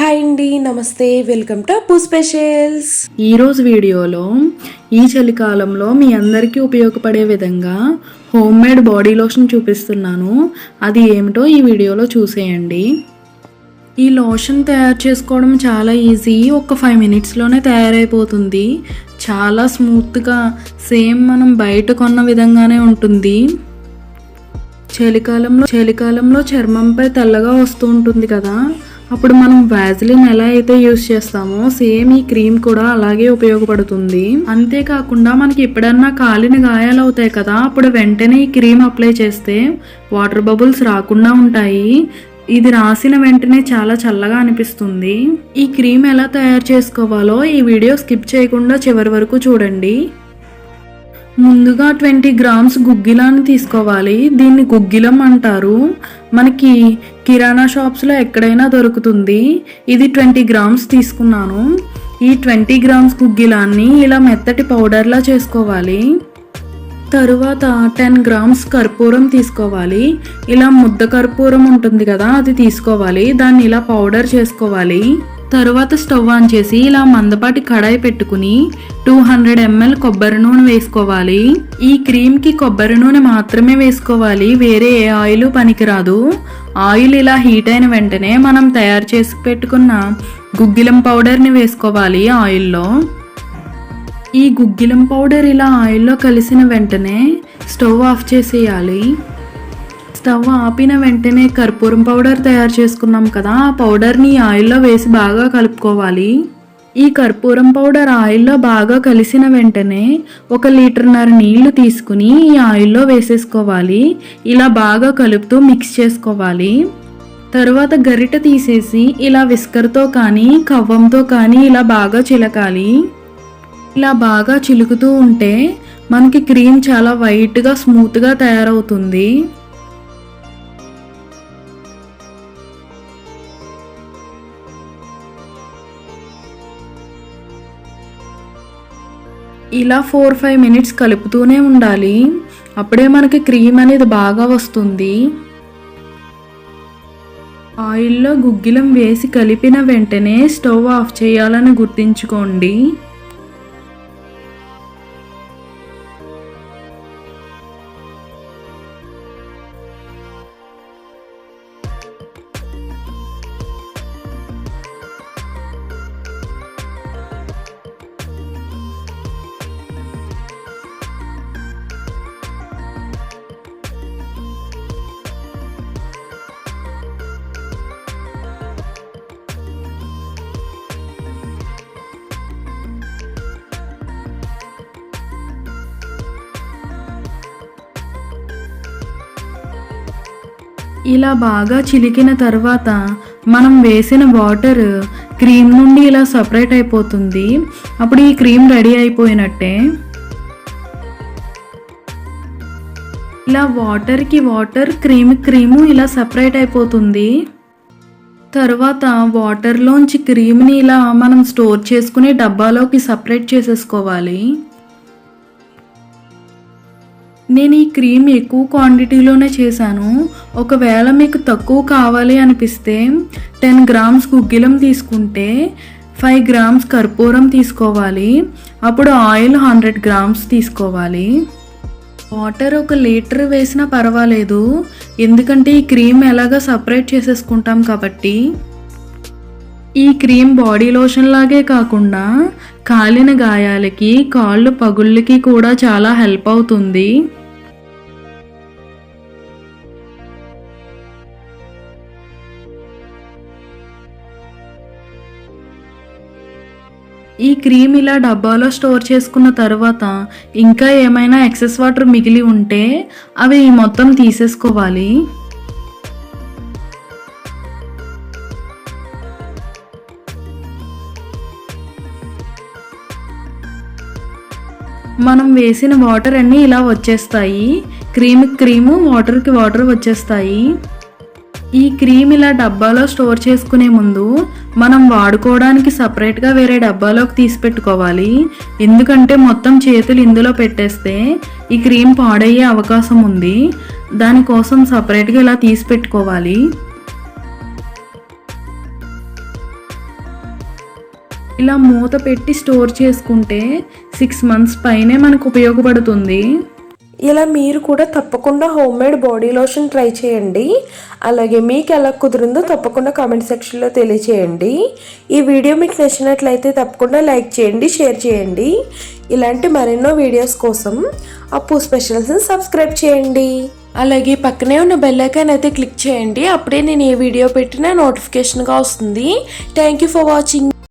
Hi అండి నమస్తే welcome to అప్పు స్పెషల్స్. ఈరోజు వీడియోలో ఈ చలికాలంలో మీ అందరికీ ఉపయోగపడే విధంగా హోమ్ మేడ్ బాడీ లోషన్ చూపిస్తున్నాను. అది ఏమిటో ఈ వీడియోలో చూసేయండి. ఈ లోషన్ తయారు చేసుకోవడం చాలా ఈజీ ఒక ఫైవ్ మినిట్స్లోనే తయారైపోతుంది. చాలా స్మూత్గా సేమ్ మనం బయట కొన్న విధంగానే ఉంటుంది. చలికాలంలో చలికాలంలో చర్మంపై తెల్లగా వస్తూ ఉంటుంది కదా అప్పుడు మనం వ్యాజిలిన్ ఎలా అయితే యూస్ చేస్తామో సేమ్ ఈ క్రీమ్ కూడా అలాగే ఉపయోగపడుతుంది. అంతేకాకుండా మనకి ఎప్పుడన్నా కాలిన గాయాలు అవుతాయి కదా అప్పుడు వెంటనే ఈ క్రీమ్ అప్లై చేస్తే వాటర్ బబుల్స్ రాకుండా ఉంటాయి. ఇది రాసిన వెంటనే చాలా చల్లగా అనిపిస్తుంది. ఈ క్రీమ్ ఎలా తయారు చేసుకోవాలో ఈ వీడియో స్కిప్ చేయకుండా చివరి వరకు చూడండి. ముందుగా ట్వంటీ గ్రామ్స్ గుగ్గిలాన్ని తీసుకోవాలి. దీన్ని గుగ్గిలం అంటారు. మనకి కిరాణా షాప్స్లో ఎక్కడైనా దొరుకుతుంది. ఇది ట్వంటీ గ్రామ్స్ తీసుకున్నాను. ఈ ట్వంటీ గ్రామ్స్ గుగ్గిలాన్ని ఇలా మెత్తటి పౌడర్లా చేసుకోవాలి. తరువాత టెన్ గ్రామ్స్ కర్పూరం తీసుకోవాలి. ఇలా ముద్ద కర్పూరం ఉంటుంది కదా అది తీసుకోవాలి. దాన్ని ఇలా పౌడర్ చేసుకోవాలి. తరువాత స్టవ్ ఆన్ చేసి ఇలా మందపాటి కడాయి పెట్టుకుని టూ హండ్రెడ్ ఎంఎల్ కొబ్బరి నూనె వేసుకోవాలి. ఈ క్రీమ్కి కొబ్బరి నూనె మాత్రమే వేసుకోవాలి. వేరే ఏ ఆయిల్ పనికిరాదు. ఆయిల్ ఇలా హీట్ అయిన వెంటనే మనం తయారు చేసి పెట్టుకున్న గుగ్గిలం పౌడర్ని వేసుకోవాలి ఆయిల్లో. ఈ గుగ్గిలం పౌడర్ ఇలా ఆయిల్లో కలిసిన వెంటనే స్టవ్ ఆఫ్ చేసేయాలి. స్టవ్ ఆపిన వెంటనే కర్పూరం పౌడర్ తయారు చేసుకున్నాం కదా ఆ పౌడర్ని ఆయిల్లో వేసి బాగా కలుపుకోవాలి. ఈ కర్పూరం పౌడర్ ఆయిల్లో బాగా కలిసిన వెంటనే ఒక లీటర్న్నర నీళ్ళు తీసుకుని ఈ ఆయిల్లో వేసేసుకోవాలి. ఇలా బాగా కలుపుతూ మిక్స్ చేసుకోవాలి. తరువాత గరిట తీసేసి ఇలా విస్కర్తో కానీ కవ్వంతో కానీ ఇలా బాగా చిలకాలి. ఇలా బాగా చిలుకుతూ ఉంటే మనకి క్రీమ్ చాలా వైట్గా స్మూత్గా తయారవుతుంది. ఇలా ఫోర్ ఫైవ్ మినిట్స్ కలుపుతూనే ఉండాలి. అప్పుడే మనకి క్రీమ్ అనేది బాగా వస్తుంది. ఆయిల్లో గుగ్గిలం వేసి కలిపిన వెంటనే స్టవ్ ఆఫ్ చేయాలని గుర్తుంచుకోండి. ఇలా బాగా చిలికిన తర్వాత మనం వేసిన వాటర్ క్రీమ్ నుండి ఇలా సపరేట్ అయిపోతుంది. అప్పుడు ఈ క్రీమ్ రెడీ అయిపోయినట్టే. ఇలా వాటర్కి వాటర్ క్రీమ్ క్రీము ఇలా సపరేట్ అయిపోతుంది. తర్వాత వాటర్లోంచి క్రీమ్ని ఇలా మనం స్టోర్ చేసుకుని డబ్బాలోకి సపరేట్ చేసేసుకోవాలి. నేను ఈ క్రీమ్ ఎక్కువ క్వాంటిటీలోనే చేశాను. ఒకవేళ మీకు తక్కువ కావాలి అనిపిస్తే టెన్ గ్రామ్స్ గుగ్గిలం తీసుకుంటే ఫైవ్ గ్రామ్స్ కర్పూరం తీసుకోవాలి. అప్పుడు ఆయిల్ హండ్రెడ్ గ్రామ్స్ తీసుకోవాలి. వాటర్ ఒక లీటర్ వేసినా పర్వాలేదు. ఎందుకంటే ఈ క్రీమ్ ఎలాగ సపరేట్ చేసేసుకుంటాం కాబట్టి. ఈ క్రీమ్ బాడీ లోషన్ లాగే కాకుండా కాలిన గాయాలకి కాళ్ళు పగుళ్ళకి కూడా చాలా హెల్ప్ అవుతుంది. ఈ క్రీమ్ ఇలా డబ్బాలో స్టోర్ చేసుకున్న తర్వాత ఇంకా ఏమైనా ఎక్సెస్ వాటర్ మిగిలి ఉంటే అవి మొత్తం తీసేసుకోవాలి. మనం వేసిన వాటర్ అన్నీ ఇలా వచ్చేస్తాయి. క్రీమ్ క్రీము వాటర్కి వాటర్ వచ్చేస్తాయి. ఈ క్రీమ్ ఇలా డబ్బాలో స్టోర్ చేసుకునే ముందు మనం వాడుకోవడానికి సపరేట్గా వేరే డబ్బాలోకి తీసి పెట్టుకోవాలి. ఎందుకంటే మొత్తం చేతులు ఇందులో పెట్టేస్తే ఈ క్రీమ్ పాడయ్యే అవకాశం ఉంది. దానికోసం సపరేట్గా ఇలా తీసి పెట్టుకోవాలి. ఇలా మూత పెట్టి స్టోర్ చేసుకుంటే సిక్స్ మంత్స్ పైనే మనకు ఉపయోగపడుతుంది. ఇలా మీరు కూడా తప్పకుండా home made body lotion try చేయండి. అలాగే మీకు ఎలా కుదిరిందో తప్పకుండా కామెంట్ సెక్షన్లో తెలియచేయండి. ఈ వీడియో మీకు నచ్చినట్లయితే తప్పకుండా లైక్ చేయండి షేర్ చేయండి. ఇలాంటి మరెన్నో వీడియోస్ కోసం అప్పు స్పెషల్స్ని సబ్స్క్రైబ్ చేయండి. అలాగే పక్కనే ఉన్న బెల్లైకాన్ అయితే క్లిక్ చేయండి. అప్పుడే నేను ఏ వీడియో పెట్టినా నోటిఫికేషన్గా వస్తుంది. Thank you for watching.